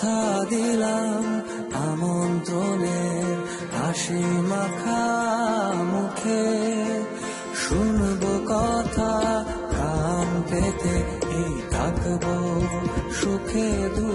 কথা দিলাম আমন্ত্রণের হাসি মাখা মুখে। শুনব কথা কাম পেতে এই থাকব সুখে দু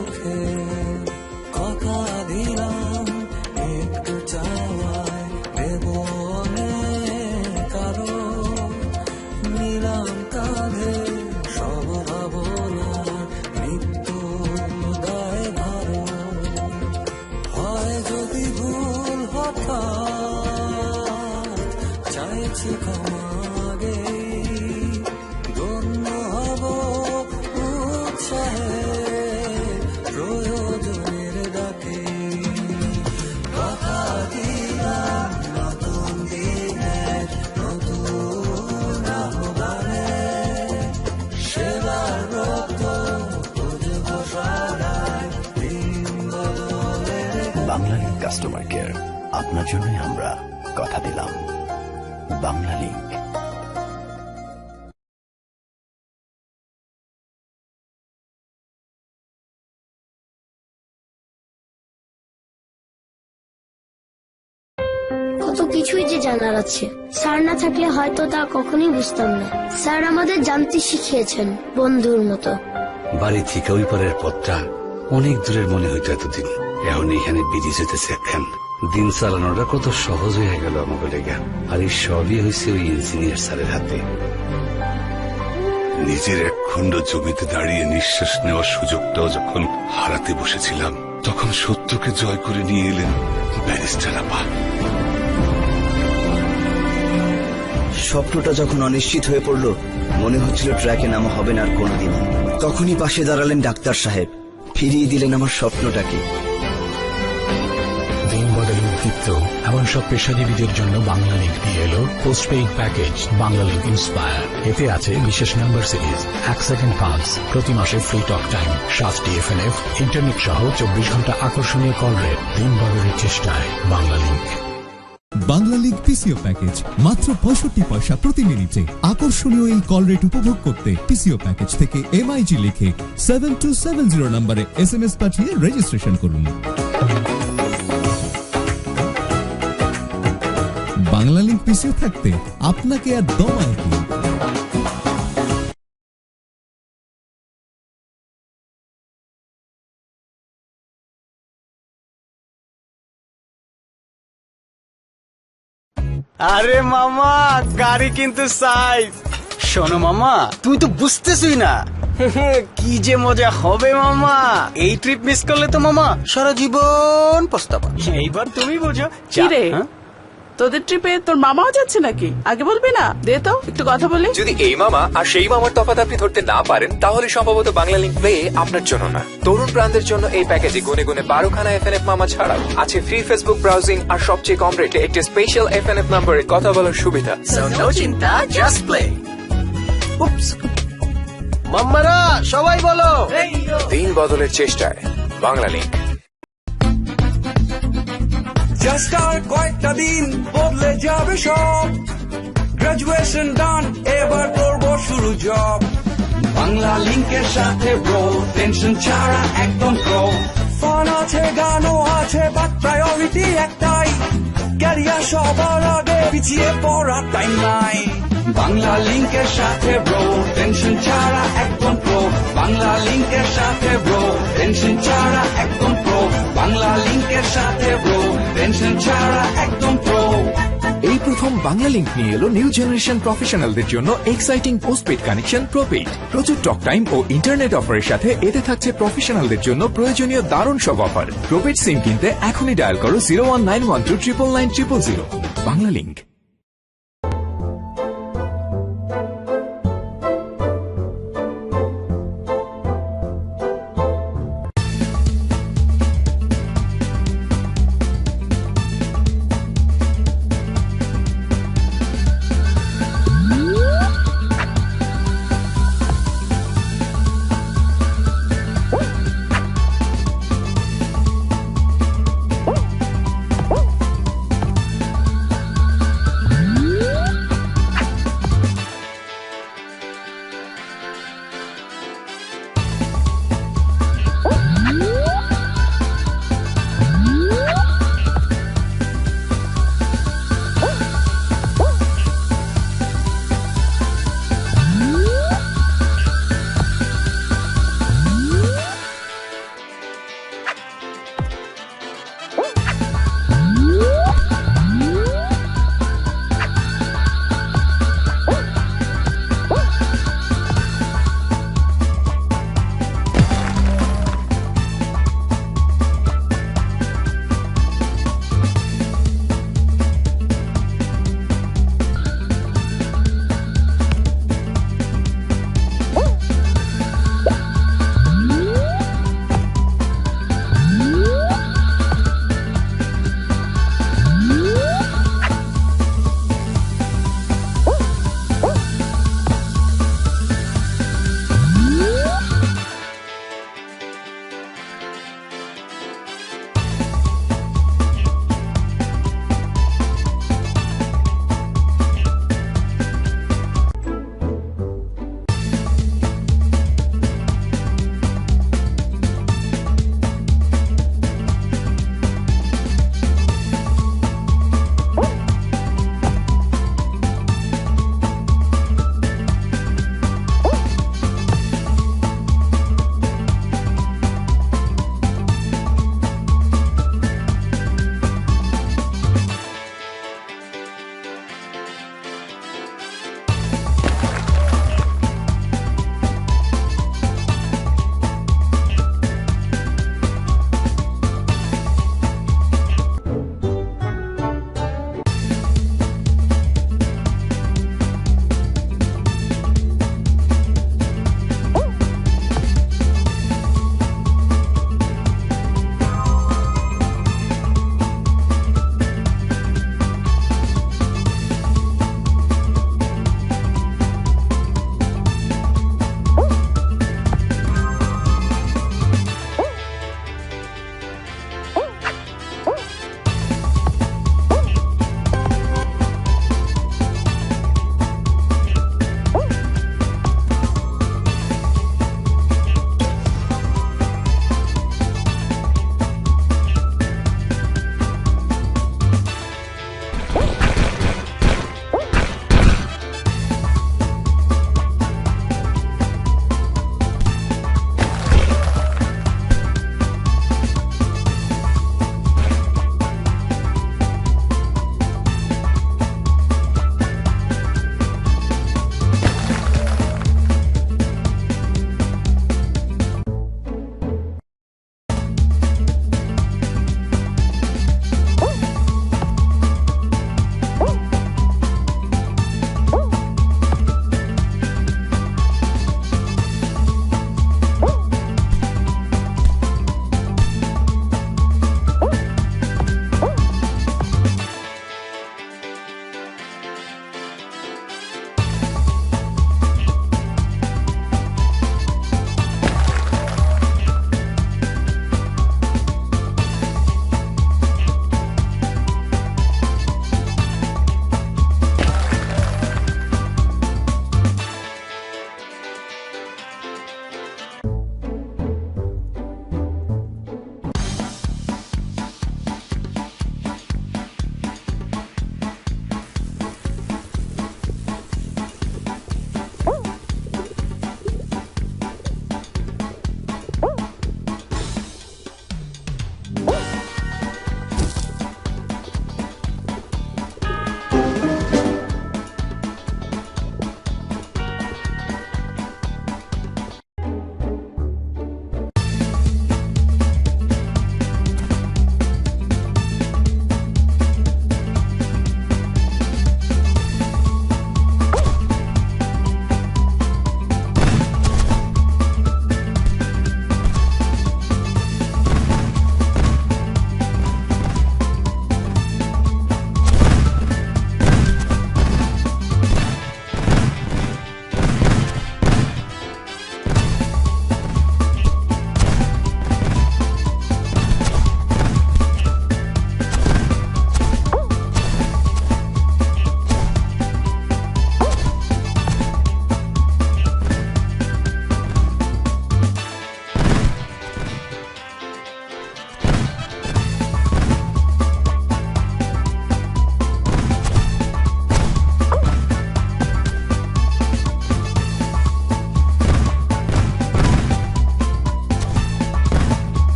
কাস্টমার কেয়ার আপনার জন্যই আমরা কথা দিলাম। বাংলা লিংক কত কিছুই যে জানার আছে। স্যার না থাকলে হয়তো তা কখনোই বুঝতাম না। স্যার আমাদের জানতে শিখিয়েছেন বন্ধুর মতো। বাড়ি থেকে ওই পারের পথটা অনেক দূরের মনে হইতো এতদিন। এখন এখানে যেতেছে একখান দিন চালানোটা কত সহজ হয়ে গেল আমাকে লেগে আর এই সবই হয়েছে ওই ইঞ্জিনিয়ার স্যারের হাতে। নিজের এক খণ্ড জমিতে দাঁড়িয়ে নিঃশ্বাস নেওয়ার সুযোগটাও যখন হারাতে বসেছিলাম, তখন সত্যকে জয় করে নিয়ে এলেন ব্যারিস্টার আপা। স্বপ্নটা যখন অনিশ্চিত হয়ে পড়ল, মনে হচ্ছিল ট্র্যাকে নামা হবে না আর কোনোদিনই। তখনই পাশে দাঁড়ালেন ডাক্তার সাহেব। ফিরিয়ে দিলেন আমার স্বপ্নটাকে। দিন অতিরিক্ত এমন সব পেশাজীবীদের জন্য নিয়ে এলো postpaid package Banglalink inspire এতে আছে বিশেষ নাম্বার সিরিজ এক সেকেন্ড প্রতি মাসে ফ্রি টক টাইম সাতটি এফএনএফ ইন্টারনেট সহ চব্বিশ ঘণ্টা আকর্ষণীয় কল রেট দিন বদলের চেষ্টায় বাংলা লিগ পিসিও প্যাকেজ মাত্র পঁয়ষট্টি পয়সা প্রতি মিনিটে আকর্ষণীয় এই কল রেট উপভোগ করতে পিসিও প্যাকেজ থেকে এমআইজি লিখে সেভেন টু সেভেন জিরো নম্বরে এস এম এস পাঠিয়ে রেজিস্ট্রেশন করুন। পিসিও থাকতে আপনাকে আর দমায় কি? আরে মামা গাড়ি কিন্তু সাইজ শোনো মামা তুই তো বুঝতেছই না। কি যে মজা হবে মামা। এই ট্রিপ মিস করলে তো মামা সারা জীবন পস্তাবা। এইবার তুমি বুঝো। কি রে? তোদের ট্রিপে তোর মামাও যাচ্ছে নাকি? আগে বলবি না? দে তো একটু কথা বলি। যদি এই মামা আর সেই মামার তফাৎ আপনি ধরতে না পারেন তাহলে সম্ভবত বাংলা লিঙ্ক প্লে আপনার জন্য না। তরুণ প্রাণদের জন্য এই প্যাকেজে গুনে গুনে বারোখানা এফএনএফ মামা ছাড়াও আছে ফ্রি ফেসবুক ব্রাউজিং আর সবচেয়ে কম রেটে একটি স্পেশাল এফ এন এফ নম্বরে কথা বলার সুবিধা। চিন্তা জাস্ট প্লে মাম্মারা সবাই বলো। দিন বদলের চেষ্টায় বাংলা লিঙ্ক জাস্ট আর কয়েকটা দিন বদলে যাবে সব। গ্রাজুয়েশন ডান এবার করব শুরু জব বাংলা লিংকের সাথে ব্রো টেনশন ছাড়া একদম প্রো ফান আছে, গানও আছে বাট প্রায়োরিটি একটাই। ক্যারিয়ার সবার আগে পিছিয়ে পড়ার টাইম নাই। বাংলা লিংকের সাথে ব্রো টেনশন ছাড়া একদম প্রো বাংলা লিংকের সাথে ব্রো টেনশন ছাড়া একদম প্রো বাংলা লিংকের সাথে ব্রো টেনশন ছাড়া একদম প্রো এই প্রথম বাংলা লিঙ্ক নিয়ে এলো নিউ জেনারেশন প্রফেশনালদের জন্য এক্সাইটিং পোস্টপেড কানেকশন প্রোপেড প্রচুর টক টাইম ও ইন্টারনেট অফারের সাথে এতে থাকছে প্রফেশনালদের জন্য প্রয়োজনীয় দারুণ সব অফার প্রোপেড সিম কিনতে এখনই ডায়াল করো zero one nine one two triple nine triple zero Banglalink